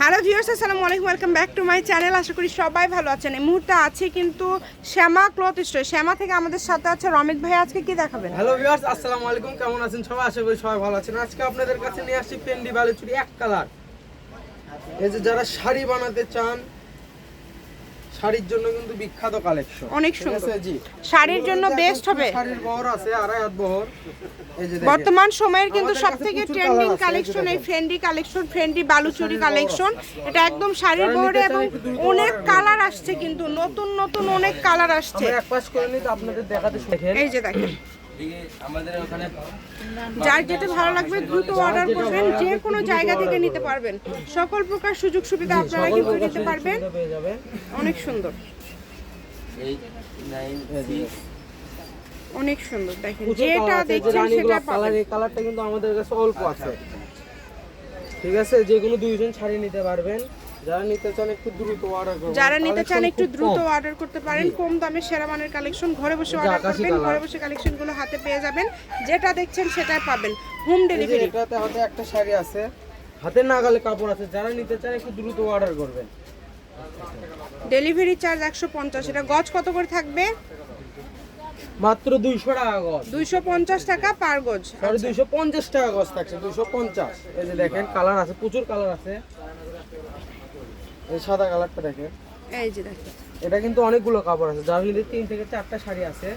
Hello viewers আসসালামু আলাইকুম welcome back to my channel আশা করি সবাই ভালো আছেন। এই মুহূর্তে আছে কিন্তু শ্যামা ক্লথ স্টোর শ্যামা থেকে আমাদের সাথে আছে রমিত ভাই। আজকে কি দেখাবেন? হ্যালো ভিউয়ার্স আসসালামু আলাইকুম, কেমন আছেন সবাই? আশা করি সবাই ভালো আছেন। আজকে আপনাদের কাছে নিয়ে আসছি পেন্ডি বালুচুরি এক কালার এই যে যারা শাড়ি বানাতে চান শাড়ির জন্য কিন্তু বিখ্যাত কালেকশন অনেক সুন্দর। জি। শাড়ির জন্য বেস্ট হবে। শাড়ির বহর আছে আড়াই হাত বহর। বর্তমান সময়ের কিন্তু সবথেকে ট্রেন্ডিং কালেকশন এই ফ্রেন্ডি কালেকশন ফ্রেন্ডি বালুচুরি কালেকশন এটা একদম শাড়ির বহরে এবং অনেক কালার আসছে কিন্তু নতুন নতুন অনেক কালার আসছে। এক পাশ করে নিতে আপনাদের দেখাতে এই যে দেখেন। যার যেটা ভালো লাগবে দ্রুত অর্ডার করবেন যে কোনো জায়গা থেকে নিতে পারবেন। সকল প্রকার সুযোগ সুবিধা আপনারা কিন্তু নিতে পারবেন। অনেক সুন্দর। সিক্স অনেক সুন্দর দেখেন যেটা দেখছেন সেটা কালার এই কালারটা কিন্তু আমাদের কাছে অল্প আছে। ঠিক আছে? যে কোনো দুইজন ছাড়িয়ে নিতে পারবেন। যারা নিতে চান একটু দ্রুত অর্ডার করুন যারা নিতে চান একটু দ্রুত অর্ডার করতে পারেন কম দামে সেরা মানের কালেকশন ঘরে বসে অর্ডার করবেন ঘরে বসে কালেকশনগুলো হাতে পেয়ে যাবেন। যেটা দেখছেন সেটাই পাবেন। হোম ডেলিভারি এটাতে হাতে একটা শাড়ি আছে। হাতের নাগালে কাপড় আছে। যারা নিতে চান একটু দ্রুত অর্ডার করবেন। ডেলিভারি চার্জ একশো পঞ্চাশ। এটা গজ কত করে থাকবে? মাত্র দুইশো টাকা গজ। দুইশো পঞ্চাশ টাকা পার গজ। সরি দুইশো পঞ্চাশ টাকা গজ থাকছে। দুইশো পঞ্চাশ। এই যে দেখেন কালার আছে প্রচুর কালার আছে। এই সাদা কালারটা দেখেন। এই যে দেখেন। এটা কিন্তু অনেকগুলো কাপড় আছে। যার তিন থেকে চারটা শাড়ি আছে।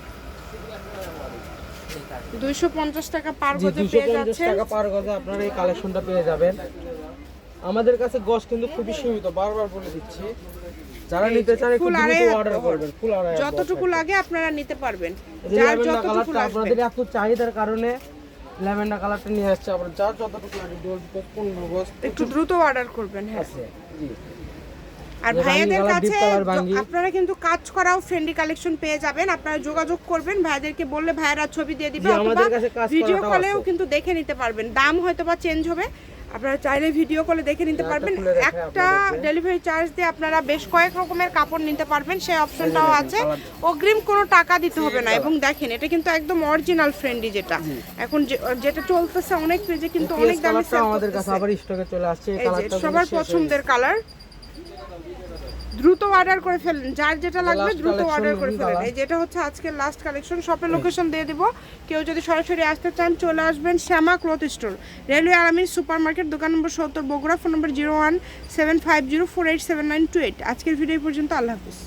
দুইশো পঞ্চাশ টাকা পার গজে পেয়ে টাকা পার গজে আপনারা এই কালেকশনটা পেয়ে যাবেন। আমাদের কাছে গজ কিন্তু খুবই সীমিত বারবার বলে দিচ্ছি। যারা নিতে চান একটু ফুল দ্রুত অর্ডার করবেন ফুল আড়াই যতটুকু লাগে আপনারা নিতে পারবেন। যার যতটুকু কালারটা লাগবে। আপনাদের এত চাহিদার কারণে ল্যাভেন্ডার কালারটা নিয়ে আসছে। আবার যার যতটুকু লাগে দশ গজ পনেরো গজ একটু দ্রুত অর্ডার করবেন হ্যাঁ। জি। আর ভাইয়াদের কাছে। আপনারা কিন্তু কাজ করাও ফ্রেন্ডলি কালেকশন পেয়ে যাবেন। আপনারা যোগাযোগ করবেন ভাইয়াদেরকে বললে ভাইয়ারা ছবি দিয়ে দিবে অথবা ভিডিও কলেও কিন্তু দেখে নিতে পারবেন। দাম হয়তো বা চেঞ্জ হবে। আপনারা চাইলে ভিডিও কলে দেখে নিতে পারবেন। একটা ডেলিভারি চার্জ দিয়ে আপনারা বেশ কয়েক রকমের কাপড় নিতে পারবেন সেই অপশনটাও আছে। অগ্রিম কোনো টাকা দিতে হবে না। এবং দেখেন এটা কিন্তু একদম অরিজিনাল ফ্রেন্ডলি যেটা। এখন যেটা চলতেছে অনেক পেজে কিন্তু অনেক দামে আমাদের কাছে আবার স্টকে চলে আসছে। এই এই যে কালারটা সবার পছন্দের কালার দ্রুত অর্ডার করে ফেলেন যার যেটা লাগবে দ্রুত অর্ডার করে ফেলেন। এই যেটা হচ্ছে আজকের লাস্ট কালেকশন শপের লোকেশন দিয়ে দিব। কেউ যদি সরাসরি আসতে চান চলে আসবেন শ্যামা ক্লথ স্টোর রেলওয়ে আরামিন সুপার মার্কেট দোকান নম্বর সত্তর Bogura phone number zero one seven five zero four eight seven nine two eight আজকের ভিডিও পর্যন্ত আল্লাহ হাফিজ।